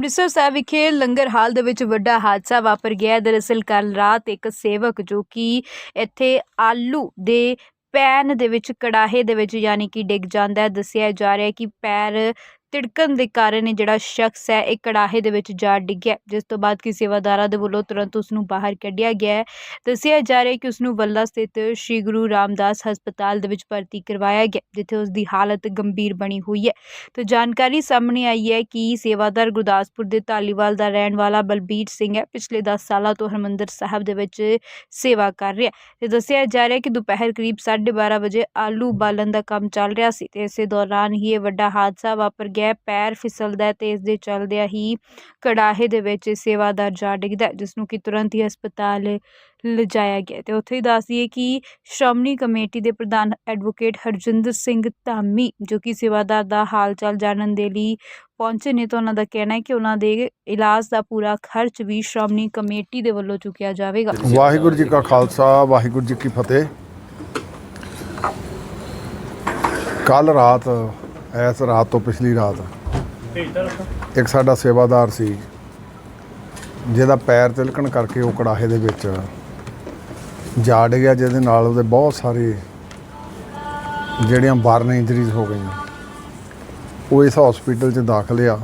ਅੰਮ੍ਰਿਤਸਰ ਸਾਹਿਬ ਵਿਖੇ ਲੰਗਰ ਹਾਲ ਦੇ ਵਿੱਚ ਵੱਡਾ ਹਾਦਸਾ ਵਾਪਰ ਗਿਆ। ਦਰਅਸਲ ਕੱਲ ਰਾਤ ਇੱਕ ਸੇਵਕ ਜੋ ਕਿ ਇੱਥੇ ਆਲੂ ਦੇ ਪੈਨ ਦੇ ਵਿੱਚ ਕੜਾਹੇ ਦੇ ਵਿੱਚ ਯਾਨੀ ਕਿ ਡਿੱਗ ਜਾਂਦਾ ਹੈ, ਦੱਸਿਆ ਜਾ ਰਿਹਾ ਹੈ ਕਿ ਪੈਰ ਤਿੜਕਣ ਦੇ ਕਾਰਨ ਇਹ ਜਿਹੜਾ ਸ਼ਖਸ ਹੈ, ਇਹ ਕੜਾਹੇ ਦੇ ਵਿੱਚ ਜਾ ਡਿੱਗਿਆ। ਜਿਸ ਤੋਂ ਬਾਅਦ ਕਿ ਸੇਵਾਦਾਰਾਂ ਦੇ ਵੱਲੋਂ ਤੁਰੰਤ ਉਸ ਨੂੰ ਬਾਹਰ ਕੱਢਿਆ ਗਿਆ ਹੈ। ਦੱਸਿਆ ਜਾ ਰਿਹਾ ਹੈ ਕਿ ਉਸ ਨੂੰ ਵੱਲਾ ਸਥਿਤ ਸ਼੍ਰੀ ਗੁਰੂ ਰਾਮਦਾਸ ਹਸਪਤਾਲ ਦੇ ਵਿੱਚ ਭਰਤੀ ਕਰਵਾਇਆ ਗਿਆ, ਜਿੱਥੇ ਉਸ ਦੀ ਹਾਲਤ ਗੰਭੀਰ ਬਣੀ ਹੋਈ ਹੈ। ਤੇ ਜਾਣਕਾਰੀ ਸਾਹਮਣੇ ਆਈ ਹੈ ਕਿ ਸੇਵਾਦਾਰ ਗੁਰਦਾਸਪੁਰ ਦੇ ਧਾਲੀਵਾਲ ਦਾ ਰਹਿਣ ਵਾਲਾ ਬਲਬੀਰ ਸਿੰਘ ਹੈ। ਪਿਛਲੇ 10 ਸਾਲਾਂ ਤੋਂ ਹਰਮੰਦਰ ਸਾਹਿਬ ਦੇ ਵਿੱਚ ਸੇਵਾ ਕਰ ਰਿਹਾ ਹੈ। ਤੇ ਦੱਸਿਆ ਜਾ ਰਿਹਾ ਕਿ ਦੁਪਹਿਰ ਕਰੀਬ 12:30 ਵਜੇ ਆਲੂ ਉਬਾਲਣ ਦਾ ਕੰਮ ਚੱਲ ਰਿਹਾ ਸੀ ਤੇ ਇਸੇ ਦੌਰਾਨ ਹੀ ਇਹ ਵੱਡਾ ਹਾਦਸਾ ਵਾਪਰ ਗਿਆ। ਹੈ। ਪੈਰ ਫਿਸਲਦਾ ਤੇ ਇਸ ਦੇ ਚੱਲਦਿਆਂ ਹੀ ਕੜਾਹੇ ਦੇ ਵਿੱਚ ਸੇਵਾਦਾਰ ਜਾ ਡਿੱਗਦਾ ਜਿਸ ਨੂੰ ਕਿ ਤੁਰੰਤ ਹੀ ਹਸਪਤਾਲ ਲਿਜਾਇਆ ਗਿਆ ਤੇ ਉੱਥੇ ਹੀ ਦੱਸ ਦਈਏ ਕਿ ਸ਼੍ਰੋਮਣੀ ਕਮੇਟੀ ਦੇ ਪ੍ਰਧਾਨ ਐਡਵੋਕੇਟ ਹਰਜਿੰਦਰ ਸਿੰਘ ਧਾਮੀ ਜੋ ਕਿ ਸੇਵਾਦਾਰ ਦਾ ਹਾਲ ਚਾਲ ਜਾਣਨ ਦੇ ਲਈ ਪਹੁੰਚੇ ਨੇ ਤਾਂ ਉਹਨਾਂ ਦਾ ਕਹਿਣਾ ਹੈ ਕਿ ਉਹਨਾਂ ਦੇ ਇਲਾਜ ਦਾ ਪੂਰਾ ਖਰਚ ਵੀ ਸ਼੍ਰੋਮਣੀ ਕਮੇਟੀ ਦੇ ਵੱਲੋਂ ਚੁੱਕਿਆ ਜਾਵੇਗਾ। ਵਾਹਿਗੁਰੂ ਜੀ ਕਾ ਖਾਲਸਾ ਵਾਹਿਗੁਰੂ ਜੀ ਕੀ ਫਤਿਹ। ਕੱਲ ਰਾਤ ਐਸ ਰਾਤ ਤੋਂ ਪਿਛਲੀ ਰਾਤ। ਇੱਕ ਸਾਡਾ ਸੇਵਾਦਾਰ ਸੀ, ਜਿਹਦਾ ਪੈਰ ਤਿਲਕਣ ਕਰਕੇ ਉਹ ਕੜਾਹੇ ਦੇ ਵਿੱਚ ਜਾੜ ਗਿਆ, ਜਿਹਦੇ ਨਾਲ ਉਹਦੇ ਬਹੁਤ ਸਾਰੇ ਜਿਹੜੀਆਂ ਬਰਨ ਇੰਜਰੀਜ਼ ਹੋ ਗਈਆਂ। ਉਹ ਇਸ ਹਸਪੀਟਲ 'ਚ ਦਾਖਲ ਆ।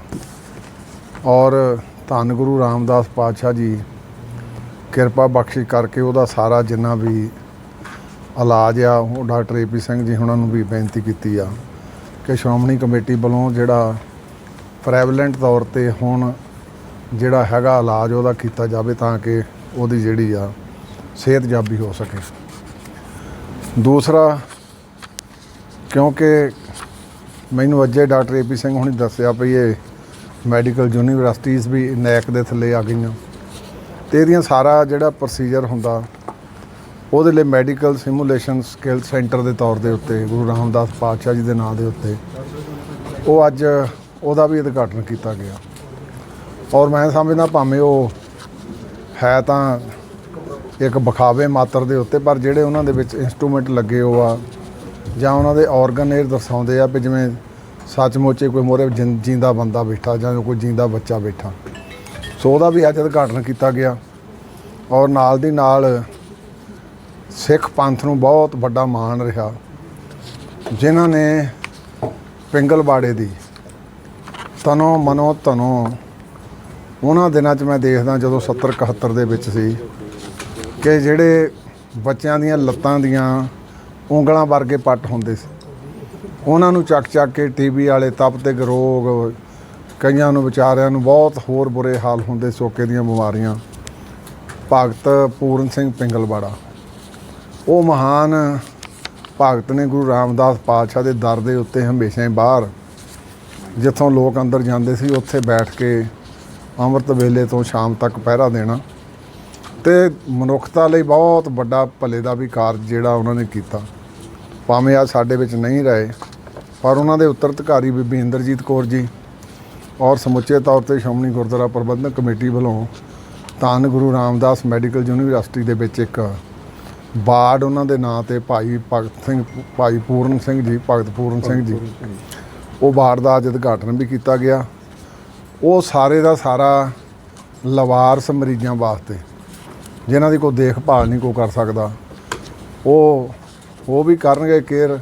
ਔਰ ਧੰਨ ਗੁਰੂ ਰਾਮਦਾਸ ਪਾਤਸ਼ਾਹ ਜੀ ਕਿਰਪਾ ਬਖਸ਼ਿਸ਼ ਕਰਕੇ ਉਹਦਾ ਸਾਰਾ ਜਿੰਨਾ ਵੀ ਇਲਾਜ ਆ, ਉਹ ਡਾਕਟਰ ਏਪੀ ਸਿੰਘ ਜੀ ਉਹਨਾਂ ਨੂੰ ਵੀ ਬੇਨਤੀ ਕੀਤੀ ਆ। ਕਿ ਸ਼੍ਰੋਮਣੀ ਕਮੇਟੀ ਵੱਲੋਂ ਜਿਹੜਾ ਪ੍ਰੈਵਲੈਂਟ ਤੌਰ ਤੇ ਹੁਣ ਜਿਹੜਾ ਹੈਗਾ ਇਲਾਜ ਉਹਦਾ ਕੀਤਾ ਜਾਵੇ ਤਾਂ ਕਿ ਉਹਦੀ ਜਿਹੜੀ ਆ ਸਿਹਤਯਾਬੀ ਹੋ ਸਕੇ। ਦੂਸਰਾ, ਕਿਉਂਕਿ ਮੈਨੂੰ ਅੱਜੇ ਡਾਕਟਰ ਏਪੀ ਸਿੰਘ ਹੁਣੀ ਦੱਸਿਆ ਵੀ ਇਹ ਮੈਡੀਕਲ ਯੂਨੀਵਰਸਿਟੀਜ਼ ਵੀ ਨੈਕ ਦੇ ਥੱਲੇ ਆ ਗਈਆਂ। ਤੇ ਇਹਦੀਆਂ ਸਾਰਾ ਜਿਹੜਾ ਪ੍ਰੋਸੀਜਰ ਹੁੰਦਾ ਉਹਦੇ ਲਈ ਮੈਡੀਕਲ ਸਿਮੂਲੇਸ਼ਨ ਸਕਿੱਲ ਸੈਂਟਰ ਦੇ ਤੌਰ ਦੇ ਉੱਤੇ, ਗੁਰੂ ਰਾਮਦਾਸ ਪਾਤਸ਼ਾਹ ਜੀ ਦੇ ਨਾਂ ਦੇ ਉੱਤੇ, ਉਹ ਅੱਜ ਉਹਦਾ ਵੀ ਉਦਘਾਟਨ ਕੀਤਾ ਗਿਆ। ਔਰ ਮੈਂ ਸਮਝਦਾ ਭਾਵੇਂ ਉਹ ਹੈ ਤਾਂ ਇੱਕ ਬਖਾਵੇ ਮਾਤਰ ਦੇ ਉੱਤੇ, ਪਰ ਜਿਹੜੇ ਉਹਨਾਂ ਦੇ ਵਿੱਚ ਇਨਸਟਰੂਮੈਂਟ ਲੱਗੇ ਹੋ ਆ ਜਾਂ ਉਹਨਾਂ ਦੇ ਆਰਗਨ ਇਹ ਦਰਸਾਉਂਦੇ ਆ ਵੀ ਜਿਵੇਂ ਸੱਚਮੁੱਚ ਹੀ ਕੋਈ ਮੋਰੇ ਜਿੰਦਾ ਬੰਦਾ ਬੈਠਾ ਜਾਂ ਕੋਈ ਜਿੰਦਾ ਬੱਚਾ ਬੈਠਾ। ਸੋ ਉਹਦਾ ਵੀ ਅੱਜ ਉਦਘਾਟਨ ਕੀਤਾ ਗਿਆ। ਔਰ ਨਾਲ ਦੀ ਨਾਲ ਸਿੱਖ ਪੰਥ ਨੂੰ ਬਹੁਤ ਵੱਡਾ ਮਾਣ ਰਿਹਾ, ਜਿਨ੍ਹਾਂ ਨੇ ਪਿੰਗਲਵਾੜੇ ਦੀ ਤਨੋ ਮਨੋ ਤਨੋ ਉਹਨਾਂ ਦਿਨਾਂ 'ਚ ਮੈਂ ਦੇਖਦਾ ਜਦੋਂ 70 71 ਦੇ ਵਿੱਚ ਸੀ ਕਿ ਜਿਹੜੇ ਬੱਚਿਆਂ ਦੀਆਂ ਲੱਤਾਂ ਦੀਆਂ ਉਂਗਲਾਂ ਵਰਗੇ ਪੱਟ ਹੁੰਦੇ ਸੀ, ਉਹਨਾਂ ਨੂੰ ਚੱਕ ਚੱਕ ਕੇ ਟੀਵੀ ਵਾਲੇ ਤਪਤੇ ਰੋਗ ਕਈਆਂ ਨੂੰ ਵਿਚਾਰਿਆਂ ਨੂੰ ਬਹੁਤ ਹੋਰ ਬੁਰੇ ਹਾਲ ਹੁੰਦੇ, ਸੋਕੇ ਦੀਆਂ ਬਿਮਾਰੀਆਂ। ਭਗਤ ਪੂਰਨ ਸਿੰਘ ਪਿੰਗਲਵਾੜਾ। ਉਹ ਮਹਾਨ ਭਗਤ ਨੇ ਗੁਰੂ ਰਾਮਦਾਸ ਪਾਤਸ਼ਾਹ ਦੇ ਦਰ ਦੇ ਉੱਤੇ ਹਮੇਸ਼ਾ ਹੀ ਬਾਹਰ, ਜਿੱਥੋਂ ਲੋਕ ਅੰਦਰ ਜਾਂਦੇ ਸੀ, ਉੱਥੇ ਬੈਠ ਕੇ ਅੰਮ੍ਰਿਤ ਵੇਲੇ ਤੋਂ ਸ਼ਾਮ ਤੱਕ ਪਹਿਰਾ ਦੇਣਾ। ਤੇ ਮਨੁੱਖਤਾ ਲਈ ਬਹੁਤ ਵੱਡਾ ਭਲੇ ਦਾ ਵੀ ਕਾਰਜ ਜਿਹੜਾ ਉਹਨਾਂ ਨੇ ਕੀਤਾ। ਭਾਵੇਂ ਆ ਸਾਡੇ ਵਿੱਚ ਨਹੀਂ ਰਹੇ, ਪਰ ਉਹਨਾਂ ਦੇ ਉੱਤਰਾਧਿਕਾਰੀ ਬੀਬੀ ਇੰਦਰਜੀਤ ਕੌਰ ਜੀ ਔਰ ਸਮੁੱਚੇ ਤੌਰ ਤੇ ਸ਼੍ਰੋਮਣੀ ਗੁਰਦੁਆਰਾ ਪ੍ਰਬੰਧਕ ਕਮੇਟੀ ਵੱਲੋਂ ਧੰਨ ਗੁਰੂ ਰਾਮਦਾਸ ਮੈਡੀਕਲ ਯੂਨੀਵਰਸਿਟੀ ਦੇ ਵਿੱਚ ਇੱਕ ਬਾਰਡ ਉਹਨਾਂ ਦੇ ਨਾਂ ਤੇ ਭਾਈ ਭਗਤ ਸਿੰਘ ਭਾਈ ਪੂਰਨ ਸਿੰਘ ਜੀ ਭਗਤ ਪੂਰਨ ਸਿੰਘ ਜੀ। ਉਹ ਬਾਰਡ ਦਾ ਅੱਜ ਉਦਘਾਟਨ ਵੀ ਕੀਤਾ ਗਿਆ। ਉਹ ਸਾਰੇ ਦਾ ਸਾਰਾ ਲਵਾਰਸ ਮਰੀਜ਼ਾਂ ਵਾਸਤੇ ਜਿਨ੍ਹਾਂ ਦੀ ਕੋਈ ਦੇਖਭਾਲ ਨਹੀਂ ਕੋਈ ਕਰ ਸਕਦਾ ਉਹ ਉਹ ਵੀ ਕਰਨਗੇ ਕੇਅਰ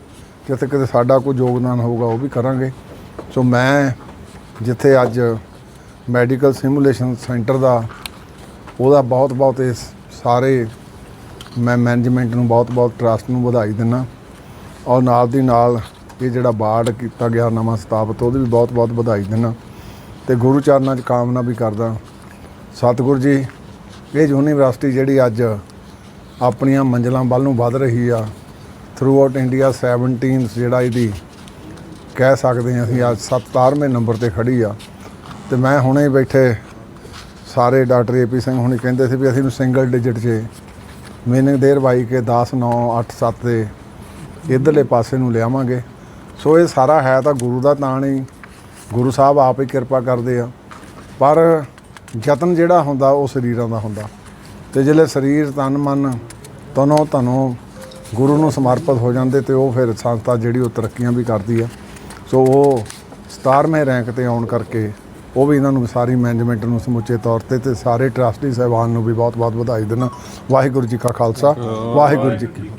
ਜਿੱਥੇ ਕਿਤੇ ਸਾਡਾ ਕੋਈ ਯੋਗਦਾਨ ਹੋਊਗਾ ਉਹ ਵੀ ਕਰਾਂਗੇ। ਸੋ ਮੈਂ ਜਿੱਥੇ ਅੱਜ ਮੈਡੀਕਲ ਸਿਮੂਲੇਸ਼ਨ ਸੈਂਟਰ ਦਾ ਉਹਦਾ ਬਹੁਤ ਬਹੁਤ ਇਸ ਸਾਰੇ ਮੈਂ ਮੈਨੇਜਮੈਂਟ ਨੂੰ ਬਹੁਤ ਬਹੁਤ ਟਰਸਟ ਨੂੰ ਵਧਾਈ ਦਿੰਦਾ। ਔਰ ਨਾਲ ਦੀ ਨਾਲ ਇਹ ਜਿਹੜਾ ਬਾਰਡ ਕੀਤਾ ਗਿਆ ਨਵਾਂ ਸਥਾਪਿਤ ਉਹਦੀ ਵੀ ਬਹੁਤ ਬਹੁਤ ਵਧਾਈ ਦਿੰਦਾ। ਤੇ ਗੁਰੂ ਚਰਨਾਂ 'ਚ ਕਾਮਨਾ ਵੀ ਕਰਦਾ। ਸਤਿਗੁਰੂ ਜੀ, ਇਹ ਯੂਨੀਵਰਸਿਟੀ ਜਿਹੜੀ ਅੱਜ ਆਪਣੀਆਂ ਮੰਜ਼ਲਾਂ ਵੱਲ ਨੂੰ ਵਧ ਰਹੀ ਆ ਥਰੂ ਆਊਟ ਇੰਡੀਆ 17 ਜਿਹੜਾ ਇਹਦੀ ਕਹਿ ਸਕਦੇ ਹਾਂ ਅਸੀਂ ਅੱਜ 17ਵੇਂ ਨੰਬਰ ਤੇ ਖੜੀ ਆ। ਤੇ ਮੈਂ ਹੁਣੇ ਬੈਠੇ ਸਾਰੇ ਡਾਕਟਰ ਏਪੀ ਸਿੰਘ ਹੁਣੇ ਕਹਿੰਦੇ ਸੀ ਵੀ ਅਸੀਂ ਨੂੰ ਸਿੰਗਲ ਡਿਜਿਟ 'ਚ ਮੀਨਿੰਗ ਦੇਰ ਬਾਈ ਕੇ 10 9 8 7 ਦੇ ਇਧਰਲੇ ਪਾਸੇ ਨੂੰ ਲਿਆਵਾਂਗੇ। ਸੋ ਇਹ ਸਾਰਾ ਹੈ ਤਾਂ ਗੁਰੂ ਦਾ ਤਾਣ ਹੀ ਗੁਰੂ ਸਾਹਿਬ ਆਪ ਹੀ ਕਿਰਪਾ ਕਰਦੇ ਆ। ਪਰ ਯਤਨ ਜਿਹੜਾ ਹੁੰਦਾ ਉਹ ਸਰੀਰਾਂ ਦਾ ਹੁੰਦਾ। ਤੇ ਜਿਹੜੇ ਸਰੀਰ, ਤਨ, ਮਨ ਤਨੋ ਤਨੋ ਗੁਰੂ ਨੂੰ ਸਮਰਪਿਤ ਹੋ ਜਾਂਦੇ ਤੇ ਉਹ ਫਿਰ ਸੰਸਥਾ ਜਿਹੜੀ ਉਹ ਤਰੱਕੀਆਂ ਵੀ ਕਰਦੀ ਆ। ਸੋ ਉਹ 17ਵੇਂ ਰੈਂਕ ਤੇ ਆਉਣ ਕਰਕੇ ਉਹ ਵੀ ਇਹਨਾਂ ਨੂੰ ਸਾਰੀ ਮੈਨੇਜਮੈਂਟ ਨੂੰ ਸਮੁੱਚੇ ਤੌਰ ਤੇ ਤੇ ਸਾਰੇ ਟਰਸਟੀ ਸਾਹਿਬਾਨ ਨੂੰ ਵੀ ਬਹੁਤ ਬਹੁਤ ਵਧਾਈ ਦੇਣਾ। ਵਾਹਿਗੁਰੂ ਜੀ ਕਾ ਖਾਲਸਾ ਵਾਹਿਗੁਰੂ ਜੀ ਕੀ